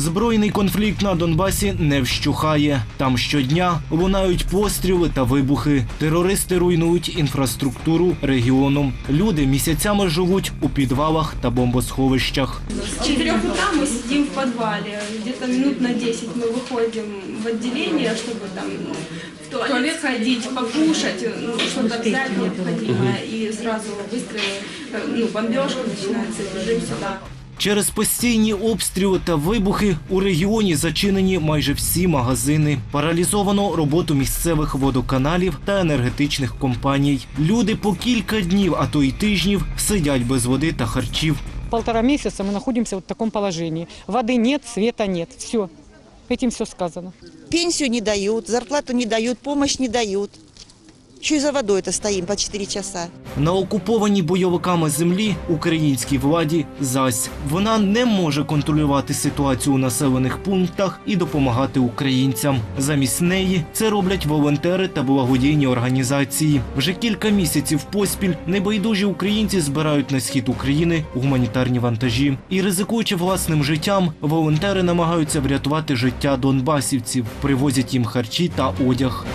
Збройний конфлікт на Донбасі не вщухає. Там щодня лунають постріли та вибухи. Терористи руйнують інфраструктуру регіону. Люди місяцями живуть у підвалах та бомбосховищах. С 4 утра мы сидим в подвале. Где-то минут на 10 мы выходим в отделение, чтобы там ну, в туалет сходить, покушать, ну, что-то взять необходимое. И сразу выстрелы, э, ну, бомбежка начинается, бежим сюда. Через постійні обстріли та вибухи у регіоні зачинені майже всі магазини. Паралізовано роботу місцевих водоканалів та енергетичних компаній. Люди по кілька днів, а то й тижнів сидять без води та харчів. Полтора месяца мы находимся вот в таком положении. Воды нет, света нет. Все. Этим все сказано. Пенсию не дают, зарплату не дают, помощь не дают. Еще и за водой-то стоим по 4 часа. На окупованій бойовиками землі українській владі зась вона не може контролювати ситуацію у населених пунктах і допомагати українцям. Замість неї це роблять волонтери та благодійні організації. Вже кілька місяців поспіль небайдужі українці збирають на схід України гуманітарні вантажі. І ризикуючи власним життям, волонтери намагаються врятувати життя донбасівців, привозять їм харчі та одяг.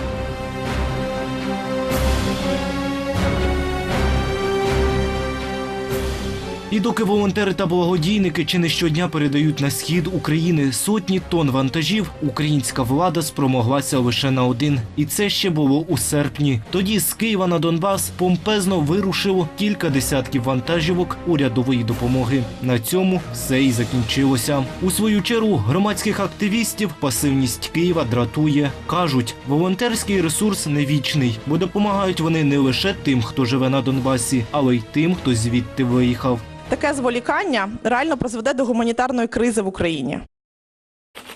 І доки волонтери та благодійники чи не щодня передають на схід України сотні тонн вантажів, українська влада спромоглася лише на один. І це ще було у серпні. Тоді з Києва на Донбас помпезно вирушило кілька десятків вантажівок урядової допомоги. На цьому все і закінчилося. У свою чергу громадських активістів пасивність Києва дратує. кажуть, волонтерський ресурс не вічний, бо допомагають вони не лише тим, хто живе на Донбасі, але й тим, хто звідти виїхав. Таке зволікання реально призведе до гуманітарної кризи в Україні.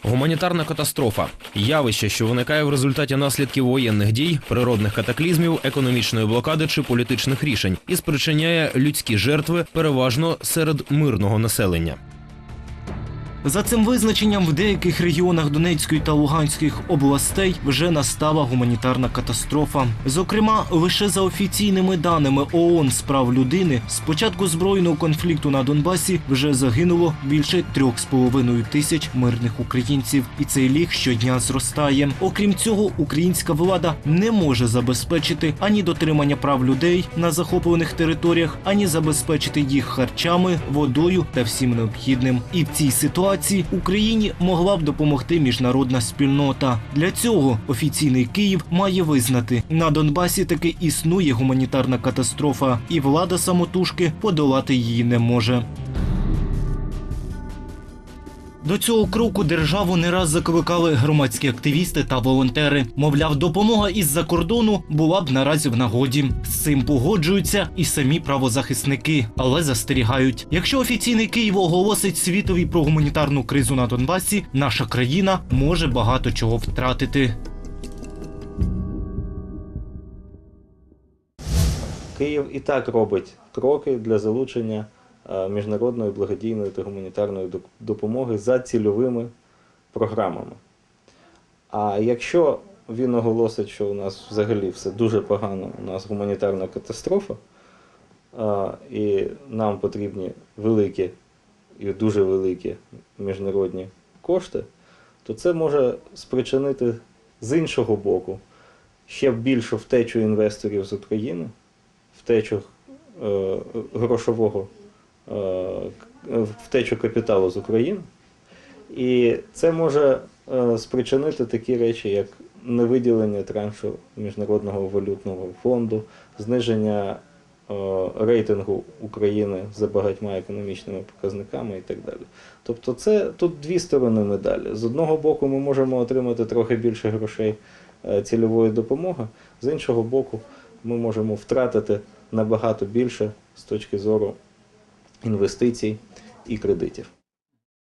Гуманітарна катастрофа явище, що виникає в результаті наслідків воєнних дій, природних катаклізмів, економічної блокади чи політичних рішень, і спричиняє людські жертви переважно серед мирного населення. За цим визначенням в деяких регіонах Донецької та Луганської областей вже настала гуманітарна катастрофа. Зокрема, лише за офіційними даними ООН з прав людини з початку збройного конфлікту на Донбасі вже загинуло більше трьох з половиною тисяч мирних українців, і цей ліг щодня зростає. Окрім цього, українська влада не може забезпечити ані дотримання прав людей на захоплених територіях, ані забезпечити їх харчами, водою та всім необхідним. І в цій ситуації Україні могла б допомогти міжнародна спільнота. Для цього офіційний Київ має визнати на Донбасі таки існує гуманітарна катастрофа, і влада самотужки подолати її не може. До цього кроку державу не раз закликали громадські активісти та волонтери. Мовляв, допомога із-за кордону була б наразі в нагоді. З цим погоджуються і самі правозахисники, але застерігають: якщо офіційний Київ оголосить світові про гуманітарну кризу на Донбасі, наша країна може багато чого втратити. Київ і так робить кроки для залучення міжнародної благодійної та гуманітарної допомоги за цільовими програмами. А якщо він оголосить, що у нас взагалі все дуже погано, у нас гуманітарна катастрофа, е, і нам потрібні великі і дуже великі міжнародні кошти, то це може спричинити з іншого боку ще більшу втечу інвесторів з України втечу е, грошового, е, втечу капіталу з України. І це може е, спричинити такі речі, як невиділення траншу Міжнародного валютного фонду, зниження е, рейтингу України за багатьма економічними показниками і так далі. Тобто, це тут дві сторони медалі. З одного боку, ми можемо отримати трохи більше грошей е, цільової допомоги, з іншого боку, ми можемо втратити набагато більше з точки зору інвестицій і кредитів.